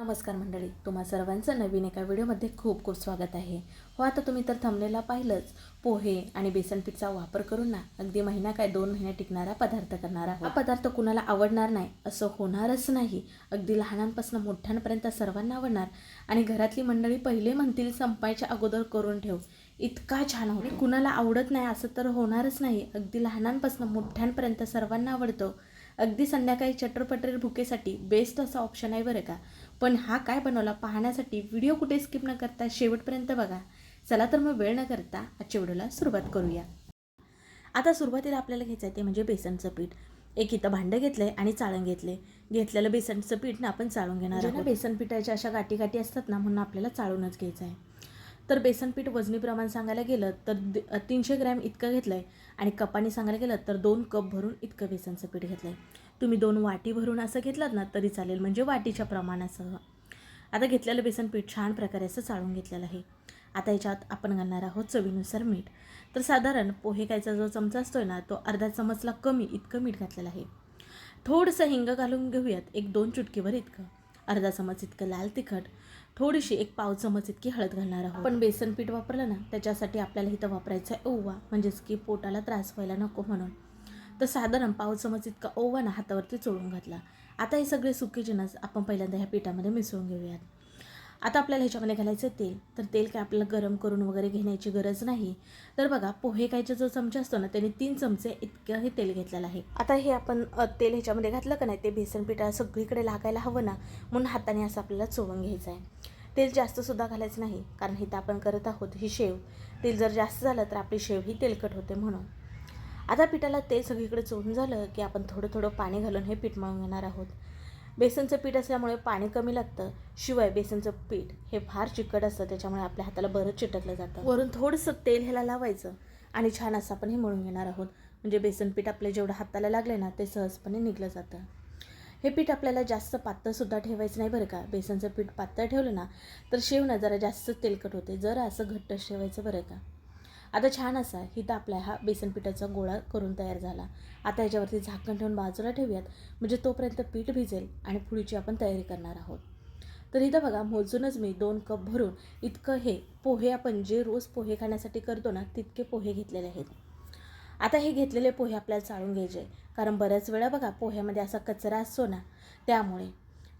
नमस्कार मंडळी तुम्हा सर्वांचं नवीन एका व्हिडिओमध्ये खूप खूप स्वागत आहे. हो आता तुम्ही तर थंबनेला पाहिलंच. पोहे आणि बेसन पीठचा वापर करून ना अगदी महिना काय दोन महिने टिकणारा पदार्थ करणारा हा पदार्थ कुणाला आवडणार नाही असं होणारच नाही. अगदी लहानांपासून मोठ्यांपर्यंत सर्वांना आवडणार. आणि घरातली मंडळी पहिले म्हणतील संपायच्या अगोदर करून ठेव. इतका छान होतो. कुणाला आवडत नाही असं तर होणारच नाही. अगदी लहानांपासून मोठ्यांपर्यंत सर्वांना आवडतो. अगदी संध्याकाळी चटरपटर भुकेसाठी बेस्ट असा ऑप्शन आहे बरं का. पण हा काय बनवला पाहण्यासाठी व्हिडिओ कुठे स्किप न करता शेवटपर्यंत बघा. चला तर मग वेळ न करता आजच्या व्हिडिओला सुरुवात करूया. आता सुरुवातीला आपल्याला घ्यायचं आहे ते म्हणजे बेसनचं पीठ. एक इथं भांडं घेतलं आहे आणि चाळण घेतले घेतलेलं बेसनचं पीठ ना आपण चाळून घेणार आहोत. बेसन पिठाच्या अशा गाठी गाठी असतात ना म्हणून आपल्याला चाळूनच घ्यायचं आहे. तर बेसन पीठ वजनी प्रमाण सांगायला गेलं तर तीनशे ग्रॅम इतकं घेतलं आहे आणि कपाने सांगायला गेलं तर दोन कप भरून इतकं बेसनचं पीठ घेतलं आहे तुम्ही दोन वाटी भरून असं घेतलात ना तरी चालेल. म्हणजे वाटीच्या प्रमाणासह. आता घेतलेलं बेसन पीठ छान प्रकारे असं चाळून घेतलेलं आहे. आता याच्यात आपण घालणार आहोत चवीनुसार मीठ. तर साधारण पोहे खायचा जो चमचा असतो ना तो अर्धा चमचला कमी इतकं मीठ घातलेलं आहे. थोडंसं हिंग घालून घेऊयात एक दोन चुटकीवर इतकं. अर्धा चमच इतकं लाल तिखट. थोडीशी एक पाव चमच इतकी हळद घालणार आहोत. पण बेसन पीठ वापरलं ना त्याच्यासाठी आपल्याला इथं वापरायचं आहे ओवा. म्हणजेच की पोटाला त्रास व्हायला नको म्हणून. तर साधारण पाव चमच इतका ओवा ना हातावरती चोळून घातला. आता हे सगळे सुके जिनस आपण पहिल्यांदा ह्या पिठामध्ये मिसळून घेऊयात. आता आपल्याला ह्याच्यामध्ये घालायचं तेल. तर तेल काय आपल्याला गरम करून वगैरे घेण्याची गरज नाही. तर बघा पोहे खायचा जो चमचा असतो ना त्याने तीन चमचे इतकं हे तेल घेतलेलं आहे. आता हे आपण तेल ह्याच्यामध्ये घातलं का नाही ते बेसन पिठा सगळीकडे लागायला हवं ना म्हणून हाताने असं आपल्याला चोळून घ्यायचं आहे. तेल जास्तसुद्धा घालायचं नाही कारण इथं आपण करत आहोत ही शेव. तेल जर जास्त झालं तर आपली शेव ही तेलकट होते म्हणून. आता पिठाला तेल सगळीकडे चोळून झालं की आपण थोडं थोडं पाणी घालून हे पीठ मळून घेणार आहोत. बेसनचं पीठ असल्यामुळे पाणी कमी लागतं. शिवाय बेसनचं पीठ हे फार चिकट असतं त्याच्यामुळे आपल्या हाताला बरंच चिटकलं जातं. वरून थोडंसं तेल ह्याला लावायचं आणि छान असं आपण हे मळून घेणार आहोत. म्हणजे बेसन पीठ आपल्या जेवढं हाताला लागले ना ते सहजपणे निघलं जातं. हे पीठ आपल्याला जास्त पातळसुद्धा ठेवायचं नाही बरं का. बेसनचं पीठ पातळ ठेवलं ना तर शेव ना जरा जास्त तेलकट होते. जरा असं घट्ट ठेवायचं बरं का. आता छान असा इथं आपला हा बेसन पिठाचा गोळा करून तयार झाला. आता याच्यावरती झाकण ठेवून बाजूला ठेवूयात. म्हणजे तोपर्यंत पीठ भिजेल आणि पुढची आपण तयारी करणार आहोत. तर इथं बघा मोजूनच मी दोन कप भरून इतकं हे पोहे आपण जे रोज पोहे खाण्यासाठी करतो ना तितके पोहे घेतलेले आहेत. आता हे घेतलेले पोहे आपल्याला चाळून घ्यायचे कारण बऱ्याच वेळा बघा पोह्यामध्ये असा कचरा असतो ना त्यामुळे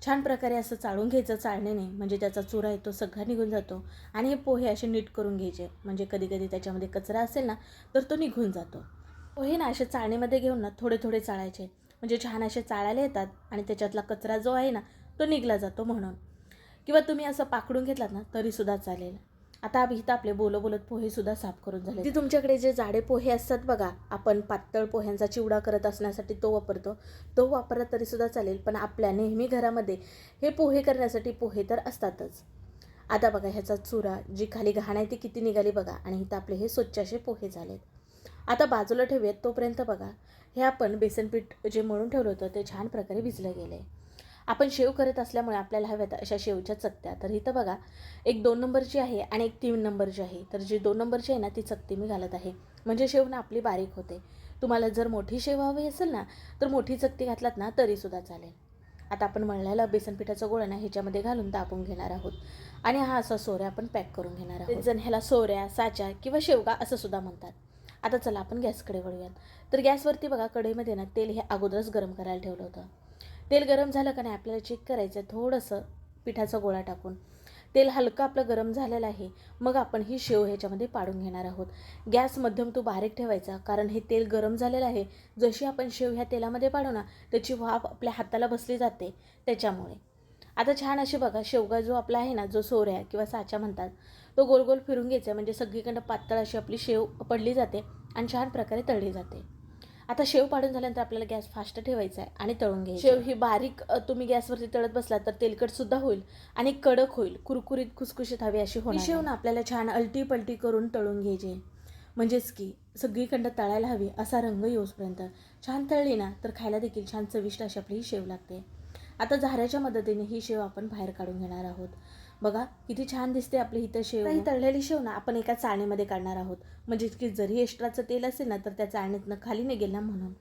छान प्रकारे असं चाळून घ्यायचं चाळण्याने म्हणजे त्याचा चुरा येतो सगळा निघून जातो. आणि हे पोहे असे नीट करून घ्यायचे. म्हणजे कधी कधी त्याच्यामध्ये कचरा असेल ना तर तो निघून जातो. पोहे ना असे चाळणीमध्ये घेऊन ना थोडे थोडे चाळायचे. म्हणजे छान असे चाळायला येतात आणि त्याच्यातला कचरा जो आहे ना तो निघला जातो म्हणून. किंवा तुम्ही असं पाकडून घेतलात ना तरीसुद्धा चालेल. आता आम्ही इथं आपले बोलत बोलत पोहेसुद्धा साफ करून झाले ती तुमच्याकडे जे जाडे पोहे असतात बघा आपण पातळ पोह्यांचा चिवडा करत असण्यासाठी तो वापरतो. तो वापरला तरीसुद्धा चालेल पण आपल्या नेहमी घरामध्ये हे पोहे करण्यासाठी पोहे तर असतातच. आता बघा ह्याचा चुरा जी खाली घाण आहे ती किती निघाली बघा आणि इथं आपले हे स्वच्छ असे पोहे झालेत. आता बाजूला ठेवूयात तोपर्यंत बघा हे आपण बेसनपीठ जे मळून ठेवलं होतं ते छान प्रकारे भिजलं गेलं आहे आपण शेव करत असल्यामुळे आपल्याला हव्यात अशा शेवच्या चकत्या. तर इथं बघा एक दोन नंबरची आहे आणि एक तीन नंबरची आहे. तर जी दोन नंबरची आहे ना ती चकती मी घालत आहे. म्हणजे शेव ना आपली बारीक होते. तुम्हाला जर मोठी शेव हवी असेल ना तर मोठी चकती घातलात ना तरीसुद्धा चालेल. आता आपण मळलेला बेसन पिठाचा गोळा ना ह्याच्यामध्ये घालून तापून घेणार आहोत. आणि हा असा सोऱ्या आपण पॅक करून घेणार आहोत. जण ह्याला सोऱ्या साच्या किंवा शेवगा असं सुद्धा म्हणतात. आता चला आपण गॅसकडे वळूयात. तर गॅसवरती बघा कढईमध्ये ना तेल हे अगोदरच गरम करायला ठेवलं होतं. तेल गरम झालं का नाही आपल्याला चेक करायचं थोडंसं पिठाचा गोळा टाकून. तेल हलकं आपलं गरम झालेलं आहे. मग आपण ही शेव ह्याच्यामध्ये पाडून घेणार आहोत. गॅस मध्यम तो बारीक ठेवायचा. कारण हे तेल गरम झालेलं आहे. जशी आपण शेव ह्या तेलामध्ये पाडू ना त्याची वाफ आपल्या हाताला बसली जाते. त्याच्यामुळे. आता छान अशी बघा शेवगा जो आपला आहे ना जो सोऱ्या किंवा साचा म्हणतात तो गोल गोल फिरून घ्यायचा. म्हणजे सगळीकडं पातळ अशी आपली शेव पडली जाते आणि छान प्रकारे तळली जाते. आता शेव पाडून झाल्यानंतर आपल्याला गॅस फास्ट ठेवायचा आहे आणि तळून घ्यायची शेव ही बारीक तुम्ही गॅसवरती तळत बसला तर तेलकट सुद्धा होईल आणि कडक होईल. कुरकुरीत खुसखुशीत हवी अशी होणार शेव ना आपल्याला छान अलटी पलटी करून तळून घ्यायची म्हणजेच की सगळीकडं तळायला हवी असा रंग येऊसपर्यंत छान तळली ना तर खायला देखील छान चविष्ट अशी आपली ही शेव लागते. आता झाऱ्याच्या मदतीने ही शेव आपण बाहेर काढून घेणार आहोत. बघा किती छान दिसते आपली इथं शेव ही तळलेली शेव ना आपण एका चाळणीमध्ये काढणार आहोत. म्हणजे की जरी एक्स्ट्राचं तेल असेल ना तर त्या चाळणीतनं खाली निघेल ना म्हणून.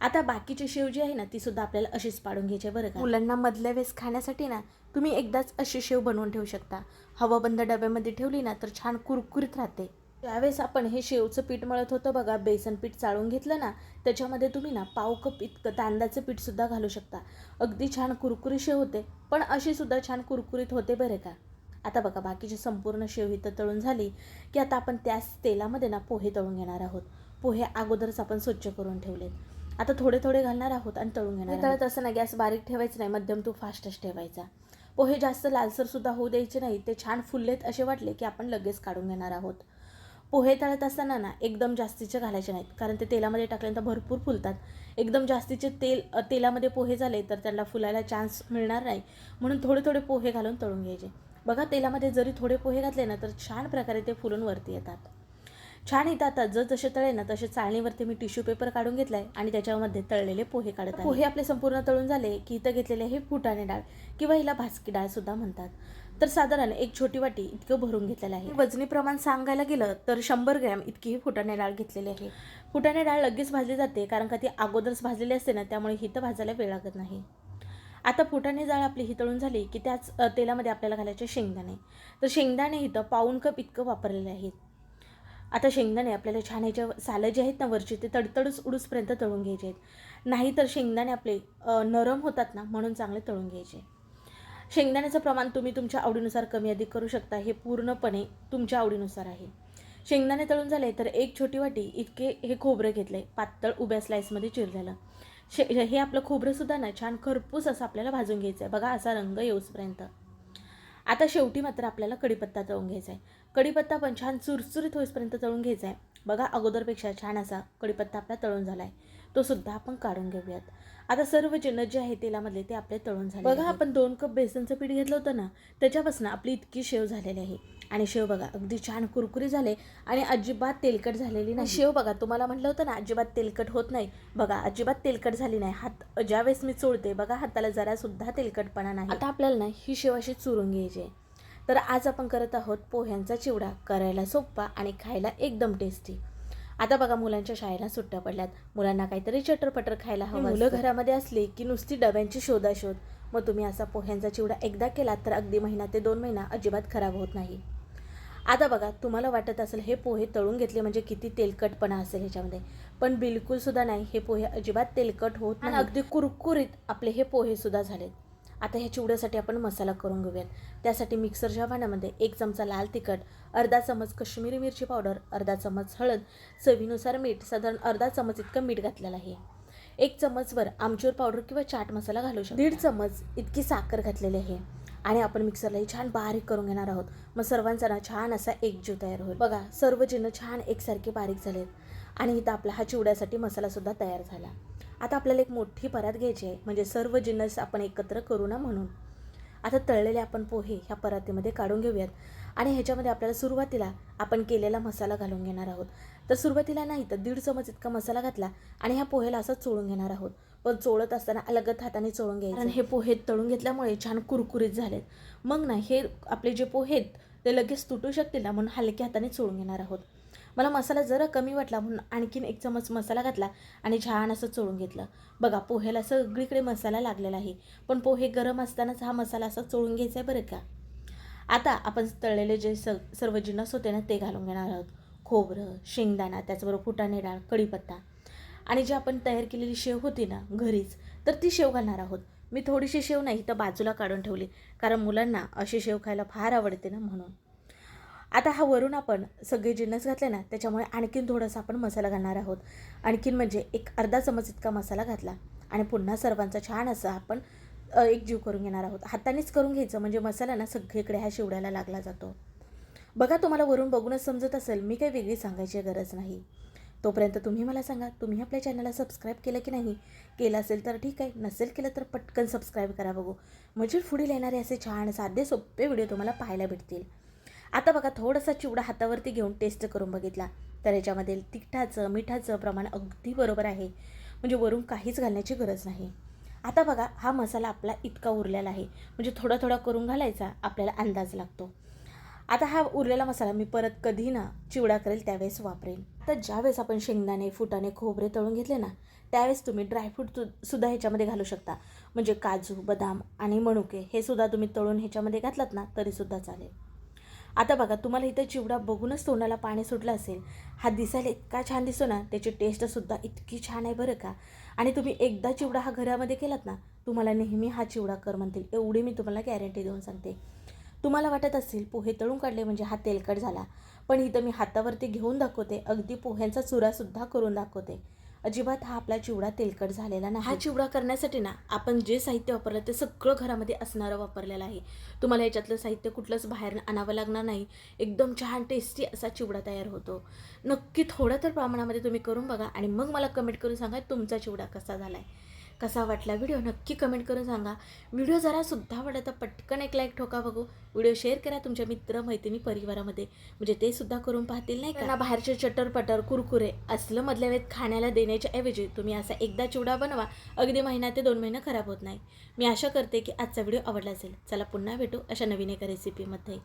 आता बाकीची शेव जी आहे ना ती सुद्धा आपल्याला अशीच पाडून घ्यायची आहे बरं का. मुलांना मधल्या वेळेस खाण्यासाठी ना तुम्ही एकदाच अशी शेव बनवून ठेवू शकता. हवाबंद डब्यामध्ये ठेवली ना तर छान कुरकुरीत राहते. त्यावेळेस आपण हे शेवचं पीठ मळत होतं. बघा बेसन पीठ चाळून घेतलं ना त्याच्यामध्ये तुम्ही ना पाव कप इतकं तांदळाचं पीठसुद्धा घालू शकता. अगदी छान कुरकुरी शेव होते पण अशी सुद्धा छान कुरकुरीत होते बरे का. आता बघा बाकीची संपूर्ण शेव इथं तळून झाली की आता आपण त्याच तेलामध्ये ना पोहे तळून घेणार आहोत. पोहे अगोदरच आपण स्वच्छ करून ठेवलेत. आता थोडे थोडे घालणार आहोत आणि तळून घेणार तळत असताना गॅस बारीक ठेवायचा नाही मध्यम तू फास्टच ठेवायचा. पोहे जास्त लालसर सुद्धा होऊ द्यायचे नाही ते छान फुललेत असे वाटले की आपण लगेच काढून घेणार आहोत. पोहे तळत असताना ना एकदम जास्तीचे घालायचे नाहीत. कारण ते तेलामध्ये टाकल्यानंतर भरपूर फुलतात. एकदम जास्तीचे तेल तेलामध्ये पोहे झाले तर त्यांना फुलायला चान्स मिळणार नाही. म्हणून थोडे थोडे पोहे घालून तळून घ्यायचे. बघा तेलामध्ये जरी थोडे पोहे घातले ना तर छान प्रकारे ते फुलून वरती येतात. छान येतात. आता जर जसे तळे ना तसे चाळणीवरती मी टिश्यू पेपर काढून घेतलाय आणि त्याच्यामध्ये तळलेले पोहे काढत पोहे आपले संपूर्ण तळून झाले की इथं घेतलेले हे फुटाणे डाळ किंवा हिला भाजकी डाळ सुद्धा म्हणतात. तर साधारण एक छोटी वाटी इतकं भरून घेतलेलं आहे. वजनी प्रमाण सांगायला गेलं तर शंभर ग्रॅम इतकी ही फुटाणे डाळ घेतलेली आहे. फुटाणे डाळ लगेच भाजली जाते कारण का ती अगोदरच भाजलेली असते ना त्यामुळे ही तर भाजायला वेळ लागत नाही. आता फुटाणे डाळ आपली ही तळून झाली की त्याच तेलामध्ये आपल्याला घालायचे शेंगदाणे. तर शेंगदाणे इथं पाऊन कप इतकं वापरलेले आहेत. आता शेंगदाणे आपल्याला छान ह्याच्या सालं जे आहेत ना वरचे ते तडतडच उडूसपर्यंत तळून घ्यायचे आहेत. नाहीतर शेंगदाणे आपले नरम होतात ना म्हणून चांगले तळून घ्यायचे. शेंगदाण्याचं प्रमाण तुम्ही तुमच्या आवडीनुसार कमी अधिक करू शकता हे पूर्णपणे तुमच्या आवडीनुसार आहे. शेंगदाणे तळून झाले तर एक छोटी वाटी इतके हे खोबरं घेतलं आहे पातळ उभ्या स्लाईसमध्ये चिरलेलं शे हे आपलं खोबरंसुद्धा ना छान खरपूस असं आपल्याला भाजून घ्यायचं आहे बघा असा रंग येऊसपर्यंत. आता शेवटी मात्र आपल्याला कढीपत्ता तळून घ्यायचा आहे कढीपत्ता पण छान चुरचुरीत होईपर्यंत तळून घ्यायचा आहे बघा अगोदरपेक्षा छान असा कढीपत्ता आपला तळून झाला आहे तो सुद्धा आपण काढून घेऊयात. आता सर्व जिन्नस जे आहे तेलामधले ते आपले तळून झाले बघा आपण दोन कप बेसनचं पीठ घेतलं होतं ना त्याच्यापासून आपली इतकी शेव झालेली आहे. आणि शेव बघा अगदी छान कुरकुरी झाले आणि अजिबात तेलकट झालेली नाही. शेव बघा तुम्हाला म्हटलं होतं ना अजिबात तेलकट होत नाही. बघा अजिबात तेलकट झाली नाही. हात ज्यावेळेस मी चोळते बघा हाताला जरा सुद्धा तेलकटपणा नाही. आता आपल्याला ना ही शेव अशी चुरून घ्यायची आहे. तर आज आपण करत आहोत पोह्यांचा चिवडा. करायला सोपा आणि खायला एकदम टेस्टी आता बघा मुलांच्या शाळेला सुट्ट्या पडल्यात. मुलांना काहीतरी चटरपटर खायला हवं मुलं घरामध्ये असली की नुसती डब्यांची शोधाशोध. मग तुम्ही असा पोह्यांचा चिवडा एकदा केलात तर अगदी महिना ते दोन महिना अजिबात खराब होत नाही. आता बघा तुम्हाला वाटत असेल हे पोहे तळून घेतले म्हणजे किती तेलकटपणा असेल ह्याच्यामध्ये. पण बिलकुल सुद्धा नाही हे पोहे अजिबात तेलकट होत नाही अगदी कुरकुरीत आपले हे पोहे सुद्धा झालेत. आता ह्या चिवड्यासाठी आपण मसाला करून घेऊयात. त्यासाठी मिक्सरच्या भांड्यामध्ये एक चमचा लाल तिखट अर्धा चमच कश्मीरी मिरची पावडर अर्धा चमच हळद चवीनुसार मीठ साधारण अर्धा चमच इतकं मीठ घातलेलं आहे. एक चमचवर आमचूर पावडर किंवा चाट मसाला घालू शकतो. दीड चमच इतकी साखर घातलेली आहे. आणि आपण मिक्सरलाही छान बारीक करून घेणार आहोत. मग सर्वांचा ना छान असा एकजीव तयार होईल. बघा सर्व जिनं छान एकसारखे बारीक झालेत. आणि इथं आपला हा चिवड्यासाठी मसालासुद्धा तयार झाला. आता आपल्याला एक मोठी परात घ्यायची आहे. म्हणजे सर्व जिन्नस आपण एकत्र करू ना म्हणून. आता तळलेले आपण पोहे ह्या परातीमध्ये काढून घेऊयात. आणि ह्याच्यामध्ये आपल्याला सुरुवातीला आपण केलेला मसाला घालून घेणार आहोत. तर सुरुवातीला नाही तर दीड चमच इतका मसाला घातला आणि ह्या पोहेला असं चोळून घेणार आहोत. पण चोळत असताना अलगत हाताने चोळून घ्यायचं. आणि हे पोहे तळून घेतल्यामुळे छान कुरकुरीत झालेत. मग ना हे आपले जे पोहे आहेत ते लगेच तुटू शकतील ना म्हणून हलक्या हाताने चोळून घेणार आहोत. मला मसाला जरा कमी वाटला म्हणून आणखीन एक चमच मसाला घातला आणि छान असं चोळून घेतलं. बघा पोह्याला सगळीकडे मसाला लागलेला आहे. पण पोहे गरम असतानाच हा मसाला असा चोळून घ्यायचा आहे बरं का? आता आपण तळलेले जे स सर्व जिन्नस होते ना ते घालून घेणार आहोत. खोबरं शेंगदाणा त्याचबरोबर फुटाणे डाळ कढीपत्ता. आणि जी आपण तयार केलेली शेव होती ना घरीच तर ती शेव घालणार आहोत. मी थोडीशी शेव नाही तर बाजूला काढून ठेवली. कारण मुलांना अशी शेव खायला फार आवडते ना म्हणून. आता हा वरून आपण सगळे जिन्नस घातले ना त्याच्यामुळे आणखीन थोडासा आपण मसाला घालणार आहोत. आणखीन म्हणजे एक अर्धा चमच इतका मसाला घातला आणि पुन्हा सर्वांचा छान असा आपण एक जीव करून घेणार आहोत. हातानेच करून घ्यायचं म्हणजे मसाला ना सगळीकडे ह्या शिवड्याला लागला जातो. बघा तुम्हाला वरून बघूनच समजत असेल मी काही वेगळी सांगायची गरज नाही. तोपर्यंत तुम्ही मला सांगा तुम्ही आपल्या चॅनलला सबस्क्राईब केलं की नाही? केलं असेल तर ठीक आहे नसेल केलं तर पटकन सबस्क्राईब करा बघू. म्हणजे पुढील येणारे असे छान साधे सोपे व्हिडिओ तुम्हाला पाहायला भेटतील. आता बघा थोडासा चिवडा हातावरती घेऊन टेस्ट करून बघितला तर याच्यामध्ये तिखटाचं मिठाचं प्रमाण अगदी बरोबर आहे. म्हणजे वरून काहीच घालण्याची गरज नाही. आता बघा हा मसाला आपला इतका उरलेला आहे. म्हणजे थोडा थोडा करून घालायचा आपल्याला अंदाज लागतो. आता हा उरलेला मसाला मी परत कधी ना चिवडा करेल त्यावेळेस वापरेन. तर ज्यावेळेस आपण शेंगदाणे फुटाणे खोबरे तळून घेतले ना त्यावेळेस तुम्ही ड्रायफ्रूट सुद्धा ह्याच्यामध्ये घालू शकता. म्हणजे काजू बदाम आणि मणुके हे सुद्धा तुम्ही तळून ह्याच्यामध्ये घातलात ना तरीसुद्धा चालेल. आता बघा तुम्हाला इथं चिवडा बघूनच तोंडाला पाणी सुटलं असेल. हा दिसायला इतका छान दिसतो ना त्याची टेस्टसुद्धा इतकी छान आहे बरं का. आणि तुम्ही एकदा चिवडा हा घरामध्ये केलात ना तुम्हाला नेहमी हा चिवडा कर म्हणतील. एवढी मी तुम्हाला गॅरंटी देऊन सांगते. तुम्हाला वाटत असेल पोहे तळून काढले म्हणजे हा तेलकट झाला. पण इथं मी हातावरती घेऊन दाखवते अगदी पोह्यांचा चुरासुद्धा करून दाखवते. अजिबात हा आपला चिवडा तेलकट झालेला नाही. हा चिवडा करण्यासाठी ना आपण जे साहित्य वापरलं ते सगळं घरामध्ये असणारं वापरलेलं आहे. तुम्हाला याच्यातलं साहित्य कुठलंच बाहेर आणावं लागणार नाही. एकदम छान टेस्टी असा चिवडा तयार होतो. नक्की थोड्या तर प्रमाणामध्ये तुम्ही करून बघा आणि मग मला कमेंट करून सांगा तुमचा चिवडा कसा झाला आहे कसा वाटला व्हिडिओ नक्की कमेंट करून सांगा. व्हिडिओ जरासुद्धा आवडला तर पटकन एक लाईक ठोका बघू. व्हिडिओ शेअर करा तुमच्या मित्र मैत्रिणी परिवारामध्ये. म्हणजे ते सुद्धा करून पाहतील नाही का? बाहेरचे चटर पटर कुरकुरे असलं मधल्या वेळेत खाण्याला देण्याच्या ऐवजी तुम्ही असा एकदा चिवडा बनवा. अगदी महिना ते दोन महिने खराब होत नाही. मी आशा करते की आजचा व्हिडिओ आवडला असेल. चला पुन्हा भेटू अशा नवीन एका रेसिपीमध्ये